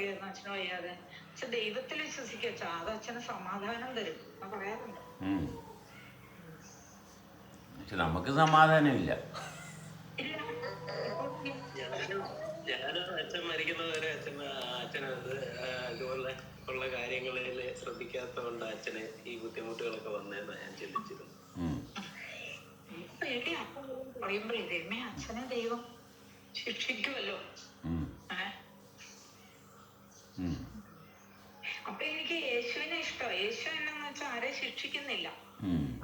പറയായിരുന്നു അച്ഛനും വയ്യാതെ. പക്ഷെ ദൈവത്തിൽ വിശ്വസിക്കുക അച്ഛാ അത് അച്ഛന് സമാധാനം തരും. ഞാൻ പറയാറുണ്ട്. പക്ഷെ നമുക്ക് സമാധാനമില്ല. ഇല്ല ഞാനും അച്ഛൻ മരിക്കുന്നവരെ അച്ഛൻ അച്ഛനത് ഉള്ള കാര്യങ്ങളിൽ ശ്രദ്ധിക്കാത്തതുകൊണ്ട് അച്ഛന് ഈ ബുദ്ധിമുട്ടുകളൊക്കെ വന്നതെന്ന് ഞാൻ ചിന്തിച്ചിരുന്നു. പറയുമ്പോഴേ അച്ഛനെ ദൈവം ശിക്ഷിക്കുമല്ലോ ഉം. അപ്പൊ എനിക്ക് യേശുവിനെ ഇഷ്ടം. യേശു എന്നു വെച്ചാൽ ആരെ ശിക്ഷിക്കുന്നില്ല.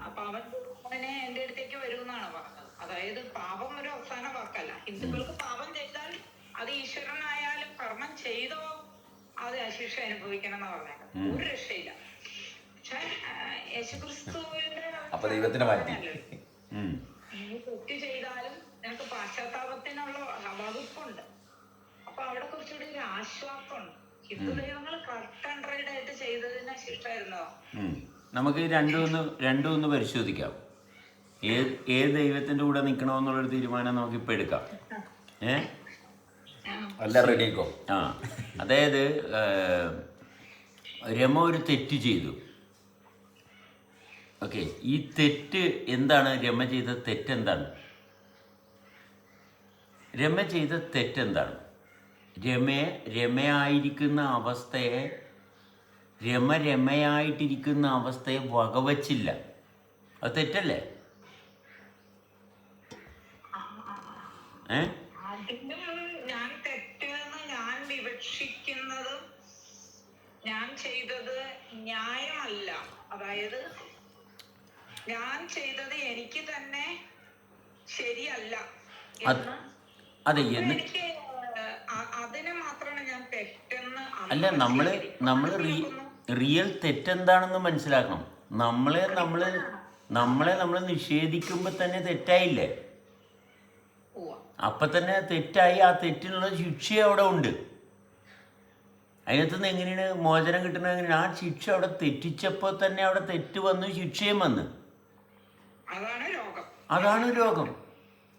അപ്പൊ അവൻ അവനെ എന്റെ അടുത്തേക്ക് വരുമെന്നാണ് പറഞ്ഞത്. അതായത് പാപം ഒരു അവസാന വാക്കല്ല. ഹിന്ദുക്കൾക്ക് പാപം ചെയ്താൽ അത് ഈശ്വരനായാലും കർമ്മം ചെയ്തോ അത് ശിക്ഷ അനുഭവിക്കണം എന്ന് പറഞ്ഞത്. ഒരു രക്ഷയില്ല. പക്ഷെ യേശുക്രിസ്തുവിന്റെ അപ്പൊ. നീ തെറ്റ് ചെയ്താലും നിനക്ക് പാശ്ചാത്താപത്തിനുള്ള വകുപ്പുണ്ട് അപ്പൊ അവിടെ കുറച്ചുകൂടി ഒരു ആശ്വാസമുണ്ട്. ഹിന്ദു ദൈവങ്ങൾ കറക്റ്റ് ആൻഡ് റൈഡ് ആയിട്ട് ചെയ്തതിന് ശിക്ഷമായിരുന്നോ നമുക്ക് രണ്ടുമൊന്ന് ഒന്ന് രണ്ടും ഒന്ന് പരിശോധിക്കാം. ഏത് ഏത് ദൈവത്തിന്റെ കൂടെ നിൽക്കണമെന്നുള്ളൊരു തീരുമാനം നമുക്ക് ഇപ്പൊ എടുക്കാം. ഏ? അല്ല റെഡി ആയിക്കോ ആ. അതായത് രമ ഒരു തെറ്റ് ചെയ്തു. ഓക്കെ ഈ തെറ്റ് എന്താണ്? രമ ചെയ്ത തെറ്റെന്താണ്? രമ ചെയ്ത തെറ്റെന്താണ്? രമയെ രമയായിരിക്കുന്ന അവസ്ഥയെ രമ രമയായിട്ടിരിക്കുന്ന അവസ്ഥയെ വകവച്ചില്ല. അത് തെറ്റല്ലേ? ഏ? ഞാൻ തെറ്റെന്ന് ഞാൻ വിവക്ഷിക്കുന്നത് ഞാൻ ചെയ്തത് ന്യായമല്ല. അതായത് ഞാൻ ചെയ്തത് എനിക്ക് തന്നെ ശരിയല്ല അതെ എന്ന് അല്ല നമ്മൾ നമ്മൾ. റിയൽ തെറ്റെന്താണെന്ന് മനസ്സിലാക്കണം. നമ്മളെ നമ്മൾ നമ്മളെ നമ്മൾ നിഷേധിക്കുമ്പോൾ തന്നെ തെറ്റായില്ലേ? അപ്പൊ തന്നെ തെറ്റായി. ആ തെറ്റിനുള്ള ശിക്ഷ അവിടെ ഉണ്ട്. അതിനകത്ത് നിന്ന് എങ്ങനെയാണ് മോചനം കിട്ടുന്നത് എങ്ങനെയാണ്? ആ ശിക്ഷ അവിടെ തെറ്റിച്ചപ്പോൾ തന്നെ അവിടെ തെറ്റ് വന്നു ശിക്ഷയും വന്ന്. അതാണ് രോഗം. അതാണ് രോഗം.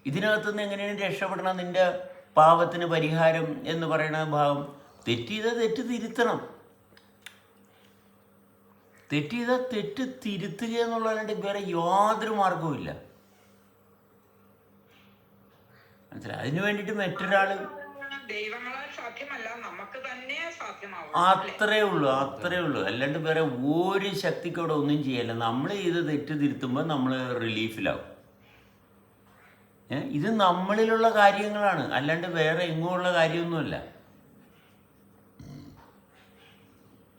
ഇതിനകത്ത് നിന്ന് എങ്ങനെയാണ് രക്ഷപ്പെടണം? നിന്റെ പാപത്തിന് പരിഹാരം എന്ന് പറയുന്ന ഭാവം. തെറ്റ് തെറ്റ് തിരുത്തണം. തെറ്റ് തെറ്റ് തിരുത്തുക എന്നുള്ളതല്ലാണ്ട് വേറെ യാതൊരു മാർഗവും ഇല്ല. മനസ്സിലായി? അതിനു വേണ്ടിയിട്ട് മറ്റൊരാൾ അത്രേ ഉള്ളൂ അത്രേ ഉള്ളൂ. അല്ലാണ്ട് വേറെ ഒരു ശക്തിക്കോടെ ഒന്നും ചെയ്യല്ല. നമ്മൾ ചെയ്ത് തെറ്റ് തിരുത്തുമ്പോൾ നമ്മൾ റിലീഫിലാവും ഇത് നമ്മളിലുള്ള കാര്യങ്ങളാണ്. അല്ലാണ്ട് വേറെ എങ്ങുമുള്ള കാര്യമൊന്നുമല്ല.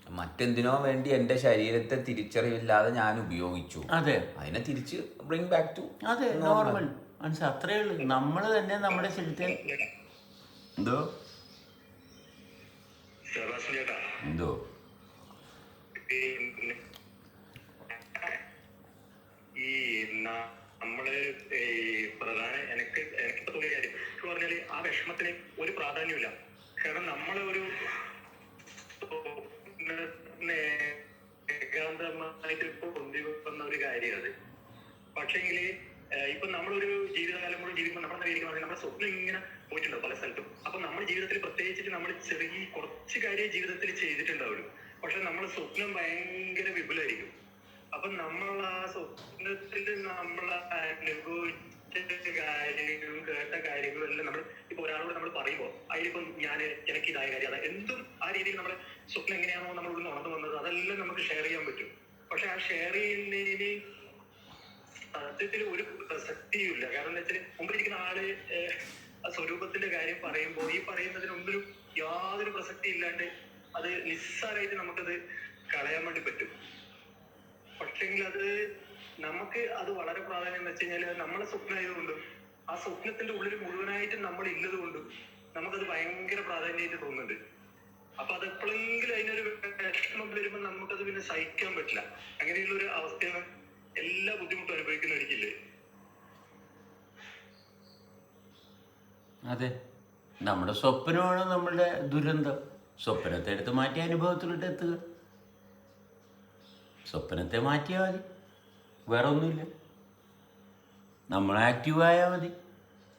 മറ്റെന്തിനോ വേണ്ടി എന്റെ ശരീരത്തെ തിരിച്ചറിവില്ലാതെ ഞാൻ ഉപയോഗിച്ചു. അതെ. അതിനെ തിരിച്ച് ബ്രിങ് ബാക്ക് ടു അതെ നോർമൽ മനസ്സ് അത്രേ ഉള്ളൂ. നമ്മൾ തന്നെ നമ്മുടെ ശരീരത്തെ എന്തോ? എന്തോ? ഈ നമ്മൾ ഈ പ്രധാന എനിക്ക് എനിക്ക് തോന്നിയ കാര്യം. എന്ന് പറഞ്ഞാൽ ആ വിഷമത്തിന് ഒരു പ്രാധാന്യമില്ല കാരണം നമ്മളെ ഒരു ഏകാന്തമായിട്ട് ഇപ്പൊ കൊണ്ടുവന്ന ഒരു കാര്യം അത്. പക്ഷേങ്കിൽ ഇപ്പൊ നമ്മളൊരു ജീവിതകാലം മുഴുവൻ ജീവിക്കുമ്പോൾ നമ്മുടെ വിചാരിക്കുന്നത് നമ്മുടെ സ്വപ്നം ഇങ്ങനെ പോയിട്ടുണ്ടാവും പല സ്ഥലത്തും. അപ്പൊ നമ്മുടെ ജീവിതത്തിൽ പ്രത്യേകിച്ചിട്ട് നമ്മൾ ചെറിയ കുറച്ച് കാര്യം ജീവിതത്തിൽ ചെയ്തിട്ടുണ്ടാവുള്ളൂ. പക്ഷെ നമ്മുടെ സ്വപ്നം ഭയങ്കര വിപുലമായിരിക്കും. അപ്പൊ നമ്മൾ ആ സ്വപ്നത്തിൽ നമ്മൾ അനുഭവിച്ച കാര്യങ്ങളും കേട്ട കാര്യങ്ങളും എല്ലാം നമ്മൾ ഇപ്പൊ ഒരാളോട് നമ്മൾ പറയുമ്പോൾ അതിലിപ്പം ഞാൻ എനിക്ക് ഇതായ കാര്യം അതാ എന്തും ആ രീതിയിൽ നമ്മൾ സ്വപ്നം എങ്ങനെയാണോ നമ്മൾ ഉള്ളിൽ നടന്നു വന്നത് അതെല്ലാം നമുക്ക് ഷെയർ ചെയ്യാൻ പറ്റും. പക്ഷെ ആ ഷെയർ ചെയ്യുന്നതിന് സത്യത്തിൽ ഒരു പ്രസക്തിയുമില്ല. കാരണം എന്താ വെച്ചാൽ മുമ്പിരിക്കുന്ന ആൾ സ്വരൂപത്തിന്റെ കാര്യം പറയുമ്പോൾ ഈ പറയുന്നതിനൊന്നിനും യാതൊരു പ്രസക്തി ഇല്ലാണ്ട് അത് നിസ്സാരമായിട്ട് നമുക്കത് കളയാൻ വേണ്ടി പറ്റും. പക്ഷെങ്കിൽ അത് നമുക്ക് അത് വളരെ പ്രാധാന്യം എന്ന് വെച്ച് കഴിഞ്ഞാൽ നമ്മളെ സ്വപ്നമായതുകൊണ്ടും ആ സ്വപ്നത്തിന്റെ ഉള്ളിൽ മുഴുവനായിട്ട് നമ്മൾ ഇല്ലത് കൊണ്ടും നമുക്കത് ഭയങ്കര പ്രാധാന്യമായിട്ട് തോന്നുന്നുണ്ട്. അപ്പൊ അത് എപ്പോഴെങ്കിലും അതിനൊരു വിഷമം വരുമ്പോൾ നമുക്കത് പിന്നെ സഹിക്കാൻ പറ്റില്ല. അങ്ങനെയുള്ള ഒരു അവസ്ഥയാണ് എല്ലാ ബുദ്ധിമുട്ടും അനുഭവിക്കുന്നവർക്കില്ലേ അതെ. നമ്മുടെ സ്വപ്നമാണ് നമ്മളുടെ ദുരന്തം. സ്വപ്നത്തെ എടുത്ത് മാറ്റി അനുഭവത്തിലോട്ട് എത്തുക. സ്വപ്നത്തെ മാറ്റിയാൽ മതി. വേറെ ഒന്നുമില്ല നമ്മൾ ആക്റ്റീവായാൽ മതി.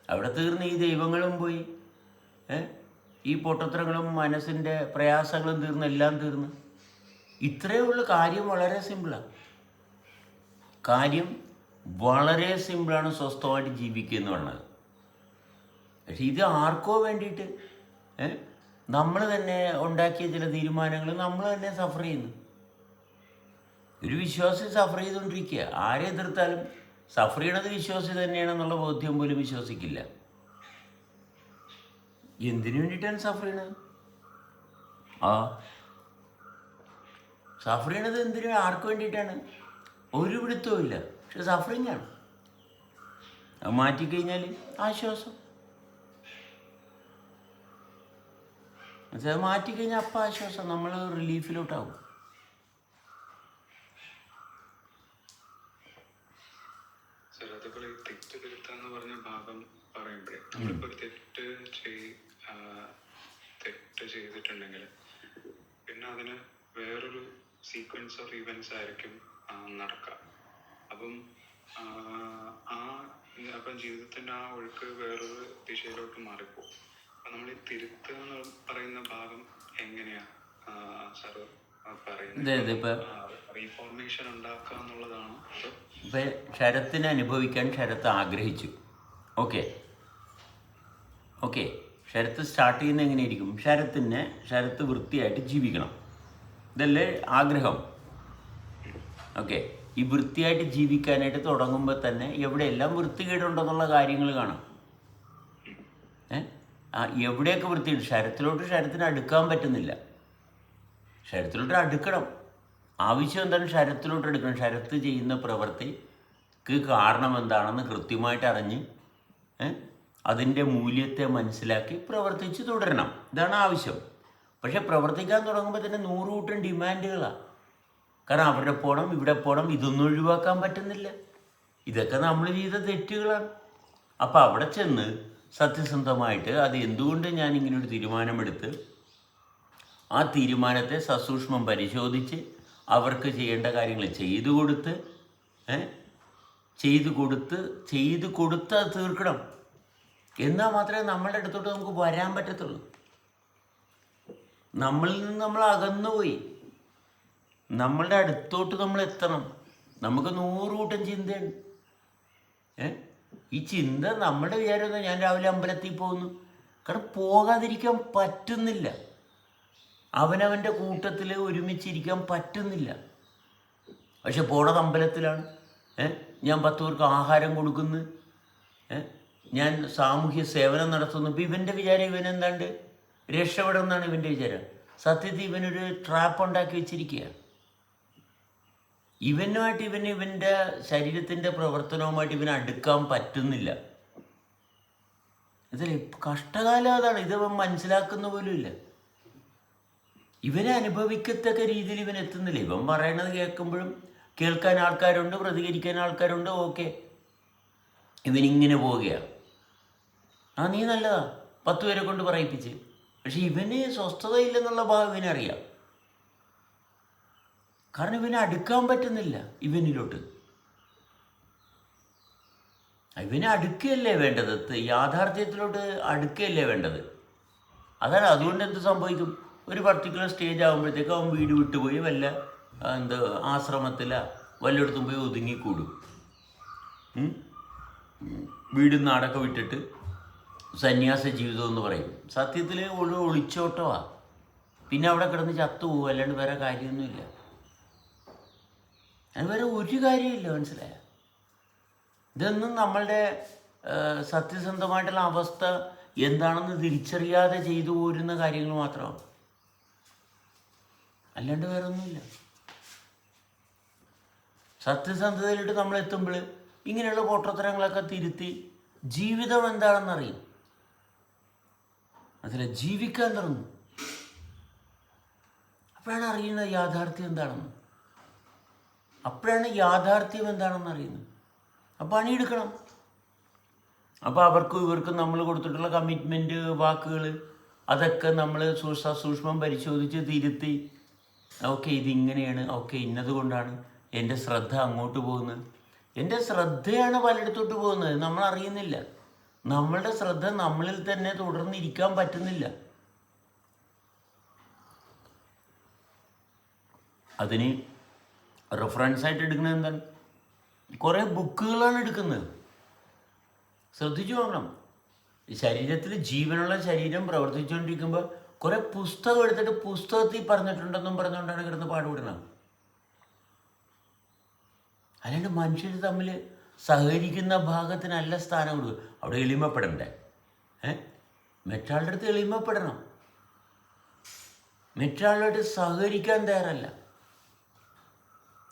അവിടെ തീർന്ന് ഈ ദൈവങ്ങളും പോയി. ഈ പൊട്ടത്തരങ്ങളും മനസ്സിന്റെ പ്രയാസങ്ങളും തീർന്ന് എല്ലാം തീർന്ന്. ഇത്രയേ ഉള്ളൂ. കാര്യം വളരെ സിമ്പിളാണ് കാര്യം വളരെ സിമ്പിളാണ് സ്വസ്ഥമായിട്ട് ജീവിക്കുക എന്ന് പറയുന്നത് പക്ഷെ ഇത് ആർക്കോ വേണ്ടിയിട്ട് നമ്മൾ തന്നെ ഉണ്ടാക്കിയ ചില തീരുമാനങ്ങൾ നമ്മൾ തന്നെ സഫർ ചെയ്യുന്നു. ഒരു വിശ്വാസി സഫർ ചെയ്തുകൊണ്ടിരിക്കുക ആരെ എതിർത്താലും സഫർ ചെയ്യണത് വിശ്വാസി തന്നെയാണെന്നുള്ള ബോധ്യം പോലും വിശ്വസിക്കില്ല. എന്തിനു വേണ്ടിയിട്ടാണ് സഫർ ചെയ്യണത് ആ സഫർ ചെയ്യണത് എന്തിനു? ആർക്ക് വേണ്ടിയിട്ടാണ്? ഒരു പിടുത്തവും ഇല്ല. പക്ഷെ സഫറിങ് ആണ്. അത് മാറ്റിക്കഴിഞ്ഞാൽ ആശ്വാസം. അത് മാറ്റിക്കഴിഞ്ഞാൽ അപ്പം ആശ്വാസം. നമ്മൾ റിലീഫിലോട്ടാവും സാർ അതുപോലെ ഈ തെറ്റ് തിരുത്താന്ന് പറഞ്ഞ ഭാഗം പറയുമ്പോഴേ നമ്മളിപ്പോ തെറ്റ് ചെയ് തെറ്റ് ചെയ്തിട്ടുണ്ടെങ്കിൽ പിന്നെ അതിന് വേറൊരു സീക്വൻസ് ഓഫ് ഇവന്റ്സ് ആയിരിക്കും ആ, നടക്കുക അപ്പം ആ, അപ്പം ജീവിതത്തിന്റെ ആ ഒഴുക്ക് വേറൊരു ദിശയിലോട്ട് മാറിപ്പോകും അപ്പൊ നമ്മൾ ഈ തിരുത്തുക എന്ന് പറയുന്ന ഭാഗം എങ്ങനെയാ സാറ് റീഫോർമേഷൻ ഉണ്ടാക്കുക എന്നുള്ളതാണോ അതോ ശരത്തിനെ അനുഭവിക്കാൻ ശരത്ത് ആഗ്രഹിച്ചു. ഓക്കെ. ഓക്കെ. ശരത്ത് സ്റ്റാർട്ട് ചെയ്യുന്ന എങ്ങനെയായിരിക്കും? ശരത്തിനെ ശരത്ത് വൃത്തിയായിട്ട് ജീവിക്കണം. ഇതല്ലേ ആഗ്രഹം? ഓക്കെ. ഈ വൃത്തിയായിട്ട് ജീവിക്കാനായിട്ട് തുടങ്ങുമ്പോൾ തന്നെ എവിടെയെല്ലാം വൃത്തികേടുണ്ടെന്നുള്ള കാര്യങ്ങൾ കാണാം. ഏ? ആ എവിടെയൊക്കെ വൃത്തിയുണ്ട്? ശരത്തിലോട്ട് ശരത്തിന് അടുക്കാൻ പറ്റുന്നില്ല. ശരത്തിലോട്ട് അടുക്കണം. ആവശ്യം എന്താണ്? ശരത്തിലോട്ട് എടുക്കണം ശരത്ത് ചെയ്യുന്ന പ്രവൃത്തിക്ക് കാരണം എന്താണെന്ന് കൃത്യമായിട്ട് അറിഞ്ഞ് അതിന്റെ മൂല്യത്തെ മനസ്സിലാക്കി പ്രവർത്തിച്ച് തുടരണം. ഇതാണ് ആവശ്യം. പക്ഷെ പ്രവർത്തിക്കാൻ തുടങ്ങുമ്പോൾ തന്നെ നൂറ് കൂട്ടം ഡിമാൻഡുകളാണ് കാരണം അവിടെ പോകണം ഇവിടെ പോകണം ഇതൊന്നും ഒഴിവാക്കാൻ പറ്റുന്നില്ല. ഇതൊക്കെ നമ്മൾ ചെയ്ത തെറ്റുകളാണ്. അപ്പോൾ അവിടെ ചെന്ന് സത്യസന്ധമായിട്ട് അത് എന്തുകൊണ്ട് ഞാൻ ഇങ്ങനെ ഒരു തീരുമാനമെടുത്ത് ആ തീരുമാനത്തെ സസൂക്ഷ്മം പരിശോധിച്ച് അവർക്ക് ചെയ്യേണ്ട കാര്യങ്ങൾ ചെയ്തു കൊടുത്ത് ചെയ്തു കൊടുത്ത് ചെയ്തു കൊടുത്ത് അത് തീർക്കണം. എന്നാൽ മാത്രമേ നമ്മളുടെ അടുത്തോട്ട് നമുക്ക് വരാൻ പറ്റത്തുള്ളൂ. നമ്മളിൽ നിന്ന് നമ്മൾ അകന്നുപോയി. നമ്മളുടെ അടുത്തോട്ട് നമ്മൾ എത്തണം. നമുക്ക് നൂറ് കൂട്ടം ചിന്തയുണ്ട്. ഏ? ഈ ചിന്ത നമ്മുടെ വിചാരം ഞാൻ രാവിലെ അമ്പലത്തിൽ പോകുന്നു. കാരണം പോകാതിരിക്കാൻ പറ്റുന്നില്ല. അവനവന്റെ കൂട്ടത്തിൽ ഒരുമിച്ചിരിക്കാൻ പറ്റുന്നില്ല. പക്ഷെ പോണത് അമ്പലത്തിലാണ്. ഏ? ഞാൻ പത്ത് പേർക്ക് ആഹാരം കൊടുക്കുന്നു. ഞാൻ സാമൂഹ്യ സേവനം നടത്തുന്നു. ഇപ്പം ഇവന്റെ വിചാരം ഇവൻ എന്താണ്ട് രക്ഷപ്പെടുമെന്നാണ് ഇവന്റെ വിചാരം. സത്യത്തിൽ ഇവനൊരു ട്രാപ്പ് ഉണ്ടാക്കി വെച്ചിരിക്കുക ഇവനുമായിട്ട് ഇവന് ഇവന്റെ ശരീരത്തിന്റെ പ്രവർത്തനവുമായിട്ട് ഇവന് അടുക്കാൻ പറ്റുന്നില്ല. ഇതിൽ കഷ്ടകാലം അതാണ്. ഇത് മനസ്സിലാക്കുന്ന പോലും ഇല്ല. ഇവനെ അനുഭവിക്കത്തക്ക രീതിയിൽ ഇവൻ എത്തുന്നില്ല. ഇവൻ പറയണത് കേൾക്കുമ്പോഴും കേൾക്കാൻ ആൾക്കാരുണ്ട് പ്രതികരിക്കാൻ ആൾക്കാരുണ്ട് ഓക്കെ. ഇവനിങ്ങനെ പോവുകയാണ്. ആ നീ നല്ലതാ. പത്ത് പേരെ കൊണ്ട് പറയിപ്പിച്ച്. പക്ഷെ ഇവന് സ്വസ്ഥതയില്ലെന്നുള്ള ഭാവം ഇവനറിയാം. കാരണം ഇവനെ അടുക്കാൻ പറ്റുന്നില്ല ഇവനിലോട്ട്. ഇവനെ അടുക്കുകയല്ലേ വേണ്ടത്? യാഥാർത്ഥ്യത്തിലോട്ട് അടുക്കുകയല്ലേ വേണ്ടത്? അതാണ് അതുകൊണ്ട് എന്ത് സംഭവിക്കും? ഒരു പർട്ടിക്കുലർ സ്റ്റേജ് ആകുമ്പോഴത്തേക്ക് അവൻ വീട് വിട്ടുപോയി വല്ല എന്താ ആശ്രമത്തില വല്ലയിടത്തും പോയി ഒതുങ്ങിക്കൂടും. വീടും നാടൊക്കെ വിട്ടിട്ട് സന്യാസ ജീവിതം എന്ന് പറയും. സത്യത്തിൽ ഒരു ഒളിച്ചോട്ടമാണ് പിന്നെ അവിടെ കിടന്ന് ചത്തുപോകും അല്ലാണ്ട് വേറെ കാര്യമൊന്നുമില്ല. അത് വേറെ ഒരു കാര്യമില്ല മനസ്സിലായ? ഇതൊന്നും നമ്മളുടെ സത്യസന്ധമായിട്ടുള്ള അവസ്ഥ എന്താണെന്ന് തിരിച്ചറിയാതെ ചെയ്തു പോരുന്ന കാര്യങ്ങൾ മാത്രമാണ്. അല്ലാണ്ട് വേറെ ഒന്നുമില്ല സത്യസന്ധതയിലിട്ട് നമ്മൾ എത്തുമ്പോൾ ഇങ്ങനെയുള്ള പോട്ടത്തരങ്ങളൊക്കെ തിരുത്തി ജീവിതം എന്താണെന്നറിയും. അതിൽ ജീവിക്കാൻ തുടങ്ങും. അപ്പോഴാണ് അറിയുന്നത് യാഥാർത്ഥ്യം എന്താണെന്ന്. അപ്പോഴാണ് യാഥാർത്ഥ്യം എന്താണെന്ന് അറിയുന്നത്. അപ്പോൾ പണിയെടുക്കണം. അപ്പോൾ അവർക്കും ഇവർക്കും നമ്മൾ കൊടുത്തിട്ടുള്ള കമ്മിറ്റ്മെന്റ് വാക്കുകൾ അതൊക്കെ നമ്മൾ സൂക്ഷ്മം പരിശോധിച്ച് തിരുത്തി ഓക്കെ ഇതിങ്ങനെയാണ്. ഓക്കെ ഇന്നത് കൊണ്ടാണ്. എന്റെ ശ്രദ്ധ അങ്ങോട്ട് പോകുന്നത്? എന്റെ ശ്രദ്ധയാണ് പലയിടത്തോട്ട് പോകുന്നത്. നമ്മൾ അറിയുന്നില്ല. നമ്മളുടെ ശ്രദ്ധ നമ്മളിൽ തന്നെ തുടർന്നിരിക്കാൻ പറ്റുന്നില്ല. അതിന് റെഫറൻസ് ആയിട്ട് എടുക്കുന്നത് എന്താണ്? കുറേ ബുക്കുകളാണ് എടുക്കുന്നത്. ശ്രദ്ധിച്ചു നോക്കണം. ശരീരത്തിൽ ജീവനുള്ള ശരീരം പ്രവർത്തിച്ചുകൊണ്ടിരിക്കുമ്പോൾ കുറേ പുസ്തകം എടുത്തിട്ട് പുസ്തകത്തിൽ പറഞ്ഞിട്ടുണ്ടെന്നും പറഞ്ഞുകൊണ്ടാണ് കിടന്ന് പാടുപെടുന്നത്. അല്ലാണ്ട് മനുഷ്യർ തമ്മിൽ സഹകരിക്കുന്ന ഭാഗത്തിനല്ല സ്ഥാനം കൊടുക്കുക. അവിടെ എളിമപ്പെടണ്ടേ? ഏ? മറ്റാളുടെ അടുത്ത് എളിമപ്പെടണം. മറ്റാളുടെ സഹകരിക്കാൻ തയ്യാറല്ല.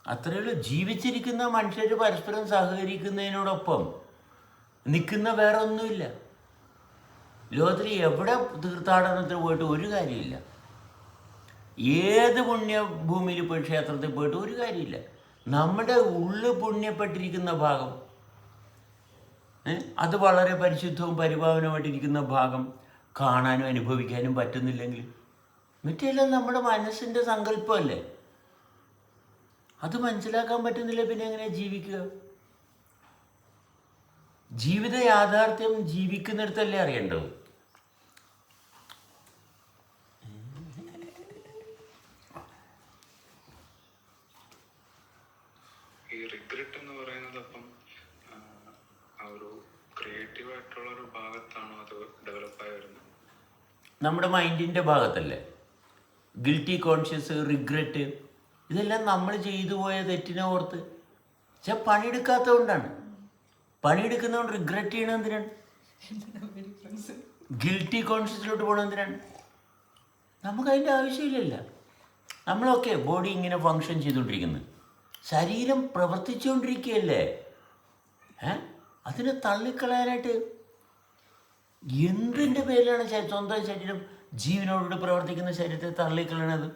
അത്രയേ ഉള്ളൂ. ജീവിച്ചിരിക്കുന്ന മനുഷ്യർ പരസ്പരം സഹകരിക്കുന്നതിനോടൊപ്പം നിൽക്കുന്ന വേറെ ഒന്നുമില്ല ലോകത്തിൽ എവിടെ തീർത്ഥാടനത്തിന് പോയിട്ട് ഒരു കാര്യമില്ല. ഏത് പുണ്യഭൂമിയിൽ പോയി ക്ഷേത്രത്തിൽ പോയിട്ട് ഒരു കാര്യമില്ല. നമ്മുടെ ഉള്ളു പുണ്യപ്പെട്ടിരിക്കുന്ന ഭാഗം അത് വളരെ പരിശുദ്ധവും പരിപാവനമായിട്ടിരിക്കുന്ന ഭാഗം കാണാനും അനുഭവിക്കാനും പറ്റുന്നില്ലെങ്കിൽ മറ്റെല്ലാം നമ്മുടെ മനസ്സിന്റെ സങ്കല്പമല്ലേ? അത് മനസ്സിലാക്കാൻ പറ്റുന്നില്ല പിന്നെ എങ്ങനെ ജീവിക്കുക? ജീവിത യാഥാർത്ഥ്യം ജീവിക്കുന്നിടത്തല്ലേ അറിയേണ്ടത് ഈ റിഗ്രറ്റ് എന്ന് പറയുന്നത് അപ്പം ആ, ആ ഒരു ക്രിയേറ്റീവ് ആയിട്ടുള്ള ഒരു ഭാഗത്താണോ അത് ഡെവലപ്പായി വരുന്നത് നമ്മുടെ മൈൻഡിന്റെ ഭാഗത്തല്ലേ? ഗിൽറ്റി കോൺഷ്യസ് റിഗ്രറ്റ് ഇതെല്ലാം നമ്മൾ ചെയ്തു പോയ തെറ്റിനെ ഓർത്ത്. പക്ഷെ പണിയെടുക്കാത്തതുകൊണ്ടാണ്. പണിയെടുക്കുന്നതുകൊണ്ട് റിഗ്രറ്റ് ചെയ്യണ എന്തിനാണ്? ഗിൽറ്റി കോൺഷ്യസിലോട്ട് പോകണം എന്തിനാണ്? നമുക്ക് അതിന്റെ ആവശ്യമില്ലല്ല നമ്മളൊക്കെ ബോഡി ഇങ്ങനെ ഫങ്ഷൻ ചെയ്തുകൊണ്ടിരിക്കുന്നു. ശരീരം പ്രവർത്തിച്ചുകൊണ്ടിരിക്കുകയല്ലേ? ഏ? അതിനെ തള്ളിക്കളയാനായിട്ട് എന്തിന്റെ പേരിലാണ് സ്വന്തം ശരീരം ജീവനോടുകൂടി പ്രവർത്തിക്കുന്ന ശരീരത്തെ തള്ളിക്കളയണത്?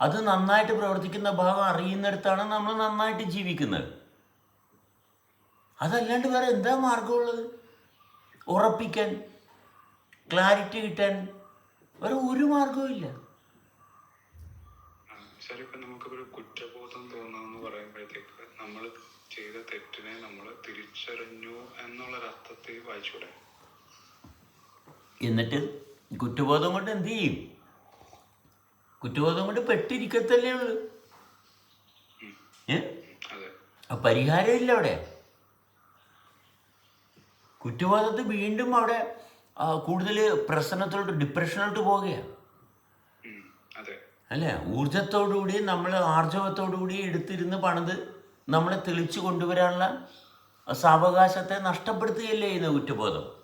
അത് നന്നായിട്ട് പ്രവർത്തിക്കുന്ന ഭാഗം അറിയുന്നിടത്താണ് നമ്മൾ നന്നായിട്ട് ജീവിക്കുന്നത്. അതല്ലാണ്ട് വേറെ എന്താ മാർഗമുള്ളത്? ഉറപ്പിക്കാൻ ക്ലാരിറ്റി കിട്ടാൻ വേറെ ഒരു മാർഗവും ഇല്ല. കുറ്റബോധം തോന്നുന്നു പറയുമ്പോഴത്തേക്ക് നമ്മൾ ചെയ്ത തെറ്റിനെ നമ്മൾ തിരിച്ചറിഞ്ഞു എന്നുള്ളൊരർത്ഥത്തിൽ വായിച്ചൂടെ? എന്നിട്ട് കുറ്റബോധം കൊണ്ട് എന്ത് ചെയ്യും? കുറ്റബോധം കൊണ്ട് പെട്ടിരിക്കത്തല്ലേ ഉള്ളു. പരിഹാരമില്ല അവിടെ. കുറ്റബോധത്തിൽ വീണ്ടും അവിടെ കൂടുതൽ പ്രശ്നത്തിലോട്ട് ഡിപ്രഷനിലോട്ട് അതെ. അല്ലേ? ഊർജത്തോടുകൂടി നമ്മൾ ആർജവത്തോടുകൂടി എടുത്തിരുന്ന് പണിത് നമ്മളെ തെളിച്ചു കൊണ്ടുവരാനുള്ള സാവകാശത്തെ നഷ്ടപ്പെടുത്തുകയല്ലേ ചെയ്യുന്ന കുറ്റബോധം?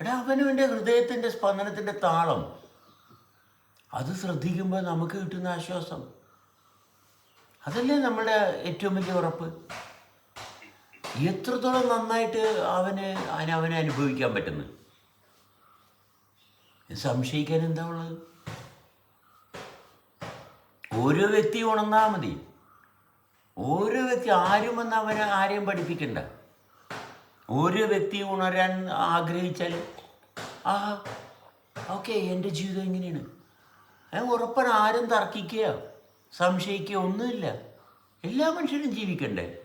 എടാ അവനവന്റെ ഹൃദയത്തിന്റെ സ്പന്ദനത്തിന്റെ താളം. അത് ശ്രദ്ധിക്കുമ്പോൾ നമുക്ക് കിട്ടുന്ന ആശ്വാസം. അതല്ലേ നമ്മുടെ ഏറ്റവും വലിയ ഉറപ്പ്? എത്രത്തോളം നന്നായിട്ട് അവന് അവനെ അനുഭവിക്കാൻ പറ്റുന്നു? സംശയിക്കാൻ എന്താ ഉള്ളത്? ഓരോ വ്യക്തി ഉണർന്നാൽ മതി. ഓരോ വ്യക്തി ആരും വന്ന് അവനെ ആരെയും പഠിപ്പിക്കണ്ട. ഒരു വ്യക്തി ഉണരാൻ ആഗ്രഹിച്ചാൽ ആ ഓക്കെ എന്റെ ജീവിതം എങ്ങനെയാണ് ഞാൻ ഉറപ്പാണ് ആരും തർക്കിക്കുക സംശയിക്കുക ഒന്നുമില്ല. എല്ലാ മനുഷ്യരും ജീവിക്കണ്ടേ?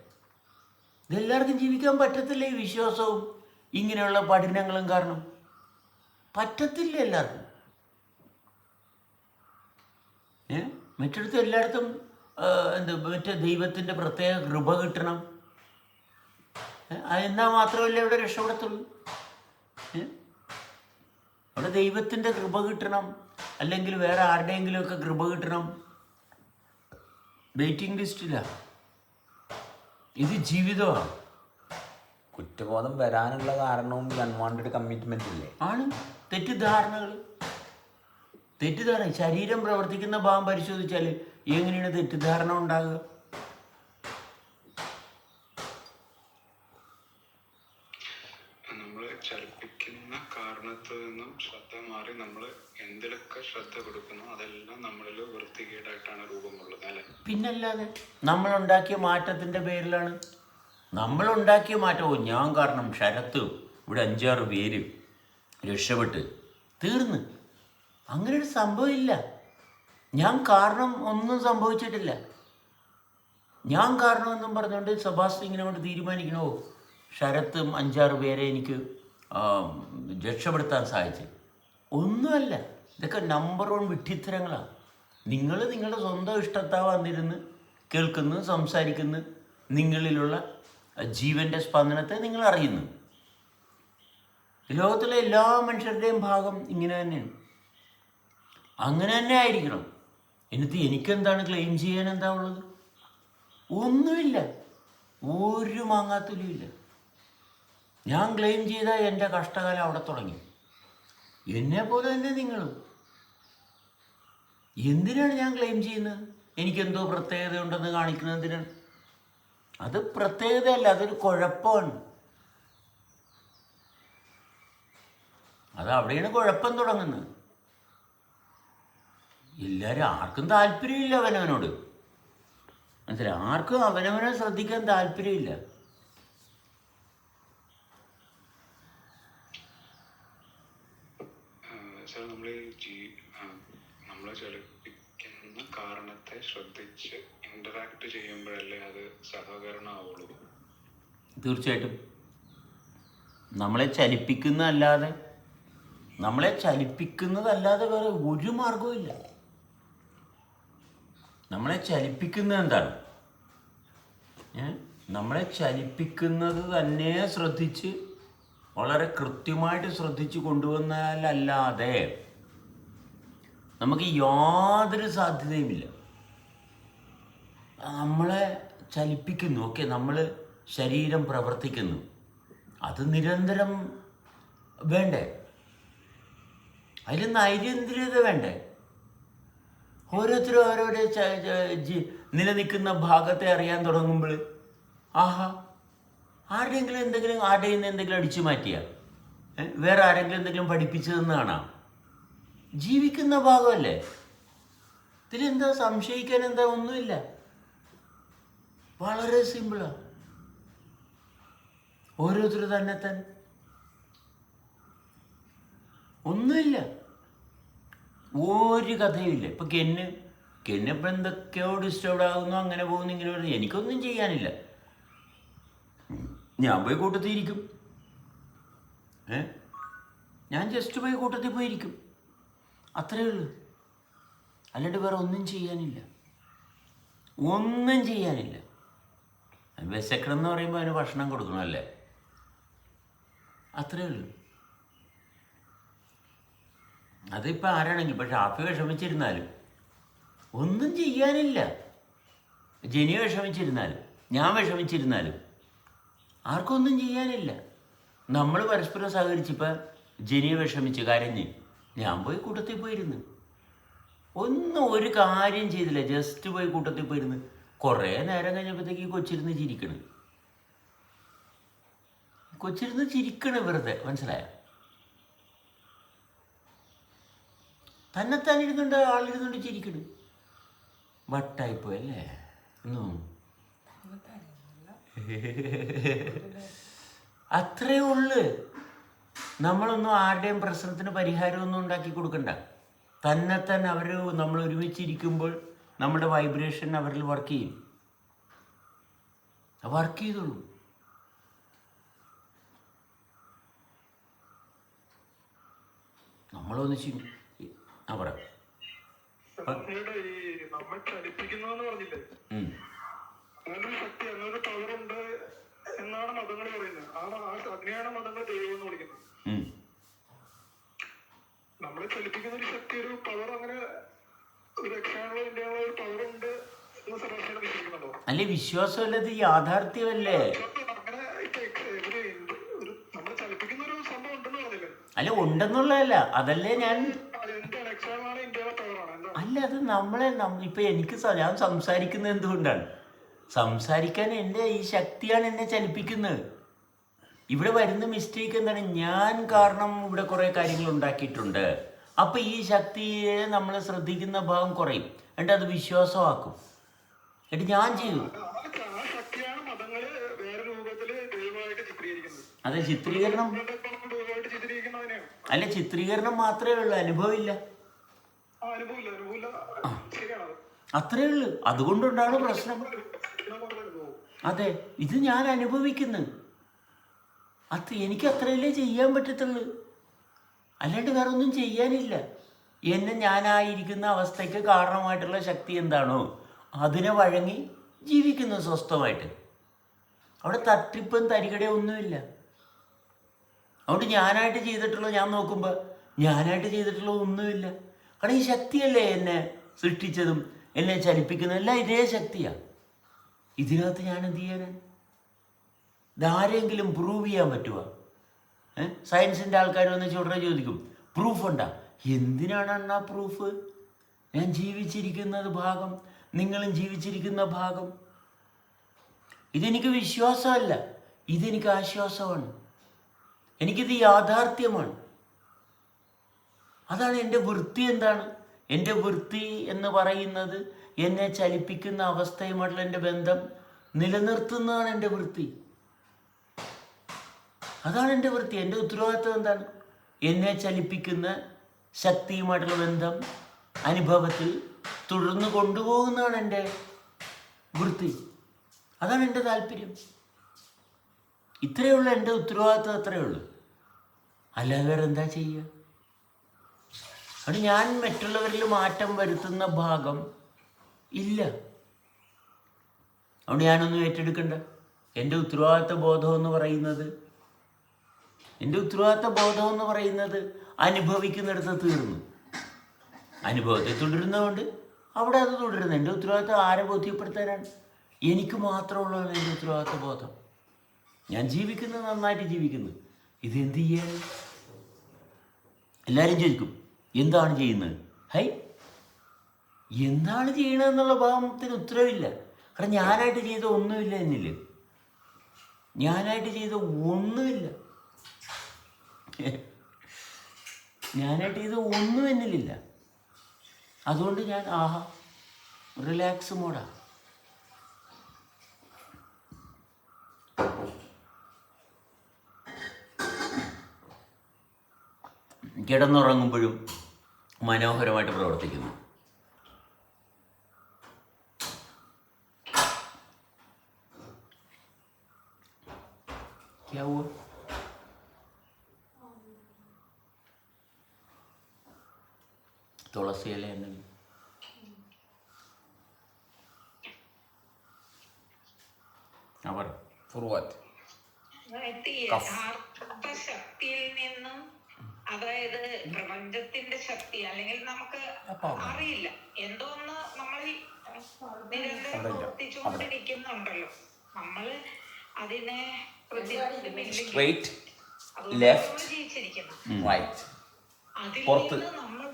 ഇതെല്ലാവർക്കും ജീവിക്കാൻ പറ്റത്തില്ല ഈ വിശ്വാസവും ഇങ്ങനെയുള്ള പഠനങ്ങളും കാരണം? പറ്റത്തില്ല എല്ലാവർക്കും. ഏ? മറ്റിടത്തും എല്ലായിടത്തും എന്താ മറ്റേ ദൈവത്തിന്റെ പ്രത്യേക കൃപ കിട്ടണം. എന്നാൽ മാത്രമല്ല ഇവിടെ രക്ഷപ്പെടത്തുള്ളൂ? അവിടെ ദൈവത്തിന്റെ കൃപ കിട്ടണം. അല്ലെങ്കിൽ വേറെ ആരുടെയെങ്കിലുമൊക്കെ കൃപ കിട്ടണം. വെയിറ്റിംഗ് ലിസ്റ്റില്ല ഇത് ജീവിതമാണ്. കുറ്റബോധം വരാനുള്ള കാരണവും അൺവാണ്ടഡ് കമ്മിറ്റ്മെന്റ് ഇല്ലേ? ആണ്. തെറ്റിദ്ധാരണകൾ. തെറ്റിദ്ധാരണ. ശരീരം പ്രവർത്തിക്കുന്ന ഭാഗം പരിശോധിച്ചാൽ എങ്ങനെയാണ് തെറ്റിദ്ധാരണ ഉണ്ടാകുക? നമ്മൾ ചലിപ്പിക്കുന്ന കാരണത്തിൽ നിന്നും ശ്രദ്ധ മാറി നമ്മൾ എന്തിലൊക്കെ ശ്രദ്ധ കൊടുക്കുന്നു അതെല്ലാം നമ്മളിൽ വൃത്തികേടായിട്ടാണ് രൂപം കൊള്ളുന്നത് അല്ലെ? പിന്നല്ലാതെ നമ്മളുണ്ടാക്കിയ മാറ്റത്തിന്റെ പേരിലാണ്. നമ്മളുണ്ടാക്കിയ മാറ്റവും ഞാൻ കാരണം ശരത്ത് ഇവിടെ അഞ്ചാറ് പേര് രക്ഷപ്പെട്ട് തീർന്ന്. അങ്ങനെ ഒരു സംഭവമില്ല ഞാൻ കാരണം ഒന്നും സംഭവിച്ചിട്ടില്ല. ഞാൻ കാരണമെന്നും പറഞ്ഞുകൊണ്ട് സെബാസ്റ്റ്യൻ കൊണ്ട് തീരുമാനിക്കണോ. ശരത്തും അഞ്ചാറ് പേരെ എനിക്ക് രക്ഷപ്പെടുത്താൻ സാധിച്ചു. ഒന്നുമല്ല. ഇതൊക്കെ നമ്പർ വൺ വിഡ്ഢിത്തരങ്ങളാണ് നിങ്ങൾ നിങ്ങളുടെ സ്വന്തം ഇഷ്ടത്താ വന്നിരുന്ന് കേൾക്കുന്നു സംസാരിക്കുന്നു നിങ്ങളിലുള്ള ജീവന്റെ സ്പന്ദനത്തെ നിങ്ങൾ അറിയുന്നു. ലോകത്തിലെ എല്ലാ മനുഷ്യരുടെയും ഭാഗം ഇങ്ങനെ തന്നെയാണ്. അങ്ങനെ തന്നെ ആയിരിക്കണം. എന്നിട്ട് എനിക്കെന്താണ് ക്ലെയിം ചെയ്യാൻ എന്താ ഉള്ളത്? ഒന്നുമില്ല. ഒരു മാങ്ങാത്തുലിയില്ല ഞാൻ ക്ലെയിം ചെയ്താൽ എന്റെ കഷ്ടകാലം അവിടെ തുടങ്ങി. എന്നെ പോലെ തന്നെ നിങ്ങളും. എന്തിനാണ് ഞാൻ ക്ലെയിം ചെയ്യുന്നത്? എനിക്കെന്തോ പ്രത്യേകത ഉണ്ടെന്ന് കാണിക്കുന്നത് എന്തിനാണ്? അത് പ്രത്യേകതയല്ല അതൊരു കുഴപ്പമാണ്. അത് അവിടെയാണ് കുഴപ്പം തുടങ്ങുന്നത്. എല്ലാവരും ആർക്കും താല്പര്യമില്ല അവനവനോട്. മനസ്സിലായി? ആർക്കും അവനവനെ ശ്രദ്ധിക്കാൻ താല്പര്യമില്ല. കാരണത്തെ ശ്രദ്ധിച്ച് ഇന്ററാക്ട് ചെയ്യുമ്പോഴല്ലേ അത് സഹകരണമാവുള്ളൂ. തീർച്ചയായിട്ടും. നമ്മളെ ചലിപ്പിക്കുന്നതല്ലാതെ നമ്മളെ ചലിപ്പിക്കുന്നതല്ലാതെ വേറെ ഒരു മാർഗവും ഇല്ല നമ്മളെ ചലിപ്പിക്കുന്നത് എന്താണ്? നമ്മളെ ചലിപ്പിക്കുന്നത് തന്നെ ശ്രദ്ധിച്ച് വളരെ കൃത്യമായിട്ട് ശ്രദ്ധിച്ച് കൊണ്ടുവന്നാലല്ലാതെ നമുക്ക് യാതൊരു സാധ്യതയുമില്ല. നമ്മളെ ചലിപ്പിക്കുന്നു ഓക്കെ നമ്മൾ ശരീരം പ്രവർത്തിക്കുന്നു. അത് നിരന്തരം വേണ്ടേ? അതിൽ നൈരന്തര്യത വേണ്ടേ? ഓരോരുത്തരും അവരവരുടെ നിലനിൽക്കുന്ന ഭാഗത്തെ അറിയാൻ തുടങ്ങുമ്പോൾ ആഹാ ആരുടെയെങ്കിലും എന്തെങ്കിലും ആരുടെയിൽ നിന്ന് എന്തെങ്കിലും അടിച്ചു മാറ്റിയ? വേറെ ആരെങ്കിലും എന്തെങ്കിലും പഠിപ്പിച്ചതെന്ന് കാണാം ജീവിക്കുന്ന ഭാഗമല്ലേ? ഇതിലെന്താ സംശയിക്കാൻ എന്താ ഒന്നുമില്ല. വളരെ സിമ്പിളാണ് ഓരോരുത്തർ തന്നെ തന്നെ. ഒന്നുമില്ല. ഒരു കഥയുമില്ല. ഇപ്പം കെന്ന് കെന്നിപ്പം എന്തൊക്കെയോ ഡിസ്റ്റർബ് ആകുന്നു അങ്ങനെ പോകുന്നു ഇങ്ങനെ പറഞ്ഞു എനിക്കൊന്നും ചെയ്യാനില്ല. ഞാൻ പോയി കൂട്ടത്തിൽ ഇരിക്കും. ഏ? ഞാൻ ജസ്റ്റ് പോയി കൂട്ടത്തിൽ പോയിരിക്കും അത്രയേ ഉള്ളൂ. അല്ലാണ്ട് വേറെ ഒന്നും ചെയ്യാനില്ല. ഒന്നും ചെയ്യാനില്ല. വിശക്കണം എന്ന് പറയുമ്പോൾ അതിന് ഭക്ഷണം കൊടുക്കണമല്ലേ അത്രയേ ഉള്ളൂ. അതിപ്പോൾ ആരാണെങ്കിലും പക്ഷെ ഷാഫി വിഷമിച്ചിരുന്നാലും ഒന്നും ചെയ്യാനില്ല. ജനിയെ വിഷമിച്ചിരുന്നാലും ഞാൻ വിഷമിച്ചിരുന്നാലും ആർക്കൊന്നും ചെയ്യാനില്ല. നമ്മൾ പരസ്പരം സഹകരിച്ചപ്പോൾ ജനിയെ വിഷമിച്ച് കരഞ്ഞ് ഞാൻ പോയി കൂട്ടത്തിൽ പോയിരുന്നു. ഒന്നും ഒരു കാര്യം ചെയ്തില്ല. ജസ്റ്റ് പോയി കൂട്ടത്തിൽ പോയിരുന്നു. കുറേ നേരം കഴിഞ്ഞപ്പോഴത്തേക്ക് കൊച്ചിരുന്ന് ചിരിക്കണ്. കൊച്ചിരുന്ന് ചിരിക്കണ് വെറുതെ. മനസ്സിലായ? തന്നെത്താൻ ഇരുന്നുണ്ട് ആളിരുന്നുണ്ട് ചിരിക്കണ്. വട്ടായിപ്പോ അല്ലേ അത്രേ ഉള്ളു. നമ്മളൊന്നും ആരുടെയും പ്രശ്നത്തിന് പരിഹാരമൊന്നും ഉണ്ടാക്കി കൊടുക്കണ്ട. തന്നെ തന്നെ അവർ നമ്മൾ ഒരുമിച്ചിരിക്കുമ്പോൾ നമ്മുടെ വൈബ്രേഷൻ അവരിൽ വർക്ക് ചെയ്യും. വർക്ക് ചെയ്തോളൂ. നമ്മളൊന്നിച്ച് ആ പറ. നമ്മൾ ചലിപ്പിക്കുന്നതെന്ന് പറഞ്ഞില്ലേ? ഉം. അങ്ങനെ ശക്തി പവർ ഉണ്ട് എന്നാണ് മതങ്ങൾ പറയുന്നത്. ആ ആ അതിനെയാണ് മതങ്ങൾ ദൈവം എന്ന് വിളിക്കുന്നത്. നമ്മളെ ചലിപ്പിക്കുന്ന ഒരു ശക്തി ഒരു പവർ അങ്ങനെ ഒരു രക്ഷാനുള്ള ഇന്ത്യയുള്ള ഒരു പവർ ഉണ്ട് എന്ന് സെബാസ്റ്റ്യൻ വിശ്വസിക്കുന്നുണ്ടോ? വിശ്വാസമല്ല വിശ്വാസമല്ലത് യാഥാർത്ഥ്യമല്ലേ? അല്ല ഉണ്ടെന്നുള്ളതല്ല. അതല്ലേ ഞാൻ അല്ല? അത് നമ്മളെ ഇപ്പൊ എനിക്ക് ഞാൻ സംസാരിക്കുന്നത് എന്തുകൊണ്ടാണ്? സംസാരിക്കാൻ എന്റെ ഈ ശക്തിയാണ് എന്നെ ചലിപ്പിക്കുന്നത്. ഇവിടെ വരുന്ന മിസ്റ്റേക്ക് എന്താണ്? ഞാൻ കാരണം ഇവിടെ കുറേ കാര്യങ്ങൾ ഉണ്ടാക്കിയിട്ടുണ്ട്. അപ്പൊ ഈ ശക്തിയെ നമ്മൾ ശ്രദ്ധിക്കുന്ന ഭാഗം കുറയും. എന്നിട്ട് അത് വിശ്വാസമാക്കും. എന്നിട്ട് ഞാൻ ചെയ്യും. അത് ചിത്രീകരണം. അല്ല ചിത്രീകരണം മാത്രമേ ഉള്ളൂ. അനുഭവമില്ല ആ അനുഭവമില്ല അനുഭവമില്ല ശരിയാണത് അത്രേ ഉള്ളൂ. അതുകൊണ്ടുണ്ടാണ് പ്രശ്നം. അതെ ഇത് ഞാൻ അനുഭവിക്കുന്നു. അത് എനിക്ക് അത്രയല്ലേ ചെയ്യാൻ പറ്റത്തുള്ളൂ. അല്ലാണ്ട് വേറെ ഒന്നും ചെയ്യാനില്ല. എന്നെ ഞാനായിരിക്കുന്ന അവസ്ഥയ്ക്ക് കാരണമായിട്ടുള്ള ശക്തി എന്താണോ അതിനെ വഴങ്ങി ജീവിക്കുന്നു സ്വസ്ഥമായിട്ട്. അവിടെ തട്ടിപ്പും തരികടയും ഒന്നുമില്ല. അതുകൊണ്ട് ഞാനായിട്ട് ചെയ്തിട്ടുള്ള ഞാൻ നോക്കുമ്പോൾ ഞാനായിട്ട് ചെയ്തിട്ടുള്ള ഒന്നുമില്ല. കാരണം ഈ ശക്തിയല്ലേ എന്നെ സൃഷ്ടിച്ചതും എന്നെ ചലിപ്പിക്കുന്നതും? എല്ലാം ഇതേ ശക്തിയാണ് ഇതിനകത്ത് ഞാൻ എന്ത് ചെയ്യാനാണ് ഇതാരെങ്കിലും പ്രൂവ് ചെയ്യാൻ പറ്റുമോ സയൻസിന്റെ ആൾക്കാർ വന്ന് ചുടറെ ചോദിക്കും പ്രൂഫ് ഉണ്ടാ? എന്തിനാണ് അണ്ണാ പ്രൂഫ് ഞാൻ ജീവിച്ചിരിക്കുന്നത് ഭാഗം നിങ്ങളും ജീവിച്ചിരിക്കുന്ന ഭാഗം. ഇതെനിക്ക് വിശ്വാസമല്ല. ഇതെനിക്ക് ആശ്വാസമാണ്. എനിക്കിത് യാഥാർത്ഥ്യമാണ്. അതാണ് എന്റെ വൃത്തി എന്താണ്? എന്റെ വൃത്തി എന്ന് പറയുന്നത് എന്നെ ചലിപ്പിക്കുന്ന അവസ്ഥയുമായിട്ടുള്ള എന്റെ ബന്ധം നിലനിർത്തുന്നതാണ് എന്റെ വൃത്തി. അതാണ് എന്റെ വൃത്തി. എന്റെ ഉത്തരവാദിത്വം എന്താണ്? എന്നെ ചലിപ്പിക്കുന്ന ശക്തിയുമായിട്ടുള്ള ബന്ധം അനുഭവത്തിൽ തുടർന്ന് കൊണ്ടുപോകുന്നതാണ് എന്റെ വൃത്തി. അതാണ് എന്റെ താല്പര്യം. ഉള്ളൂ എന്റെ ഉത്തരവാദിത്വം അത്രയേ ഉള്ളൂ. അല്ലാതെ വേറെ എന്താ ചെയ്യുക? അത് ഞാൻ മറ്റുള്ളവരിൽ മാറ്റം വരുത്തുന്ന ഭാഗം ഇല്ല. അതുകൊണ്ട് ഞാനൊന്നും ഏറ്റെടുക്കണ്ട. എന്റെ ഉത്തരവാദിത്ത ബോധം എന്ന് പറയുന്നത് എന്റെ ഉത്തരവാദിത്ത ബോധം എന്ന് പറയുന്നത് അനുഭവിക്കുന്നിടത്ത് തീർന്നു. അനുഭവത്തെ തുടരുന്നതുകൊണ്ട് അവിടെ അത് തുടരുന്നു. എന്റെ ഉത്തരവാദിത്തം ആരെ ബോധ്യപ്പെടുത്താനാണ്? എനിക്ക് മാത്രമുള്ളതാണ് എന്റെ ഉത്തരവാദിത്ത ബോധം. ഞാൻ ജീവിക്കുന്നത് നന്നായിട്ട് ജീവിക്കുന്നു. ഇതെന്ത് ചെയ്യാൻ? എല്ലാവരും ചോദിക്കും. എന്താണ് ചെയ്യുന്നത്? ഹൈ എന്താണ് ചെയ്യണമെന്നുള്ള ഭാവത്തിന് ഉത്തരവില്ല. കാരണം ഞാനായിട്ട് ചെയ്ത ഒന്നുമില്ല എന്നില്ല ഞാനായിട്ട് ചെയ്ത ഒന്നുമില്ല. ഞാനായിട്ട് ചെയ്ത ഒന്നും എന്നിലില്ല. അതുകൊണ്ട് ഞാൻ ആഹാ റിലാക്സ് മോഡാ കിടന്നുറങ്ങുമ്പോഴും മനോഹരമായിട്ട് പ്രവർത്തിക്കുന്നു क्या हुआ തുളസി ഇല ഉണ്ടെങ്കിൽ ആ പറ ഫോർ വാറ്റ് എത്തി കഫ്. യഥാർത്ഥ ശക്തിയിൽ നിന്നും അതായത് പ്രപഞ്ചത്തിന്റെ ശക്തി അല്ലെങ്കിൽ നമുക്ക് അറിയില്ല. എന്തോ ഒന്ന് നമ്മൾ നിരന്തരം പ്രവർത്തിച്ചുകൊണ്ടിരിക്കുന്നുണ്ടല്ലോ. നമ്മൾ അതിനെ സ്ട്രേറ്റ് റൈറ്റ് പുറത്ത്. നമ്മൾ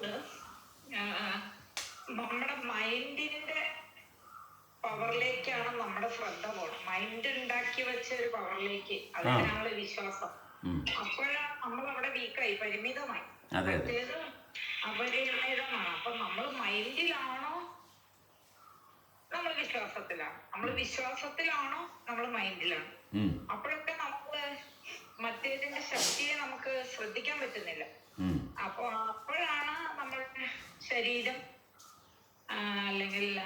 നമ്മുടെ മൈൻഡിന്റെ പവറിലേക്കാണ് നമ്മുടെ ശ്രദ്ധ പോകണം മൈൻഡ് ഉണ്ടാക്കി വെച്ച ഒരു പവറിലേക്ക്. അതിനാണ് വിശ്വാസം. നമ്മൾ അവിടെ വീക്കായി പരിമിതമായി. അതെ, അതെ. അപരിമിതമാണ്. അപ്പൊ നമ്മൾ മൈൻഡിലാണോ? നമ്മൾ വിശ്വാസത്തിലാണ്. നമ്മൾ വിശ്വാസത്തിലാണോ? നമ്മൾ മൈൻഡിലാണ്. അപ്പോഴൊക്കെ നമുക്ക് മറ്റേതിന്റെ ശക്തിയെ നമുക്ക് ശ്രദ്ധിക്കാൻ പറ്റുന്നില്ല. അപ്പൊ അപ്പോഴാണ് നമ്മളുടെ ശരീരം അല്ലെങ്കിൽ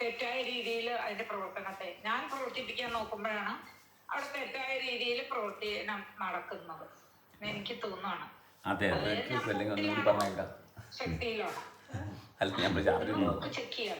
തെറ്റായ രീതിയിൽ അതിന്റെ പ്രവർത്തനത്തെ. ഞാൻ പ്രവർത്തിപ്പിക്കാൻ നോക്കുമ്പോഴാണ് അവിടെ തെറ്റായ രീതിയിൽ പ്രവർത്തിനം നടക്കുന്നത് എനിക്ക് തോന്നുകയാണ് അതെ അതെ. ശക്തിയിലാണ്. ചെക്ക് ചെയ്യാം.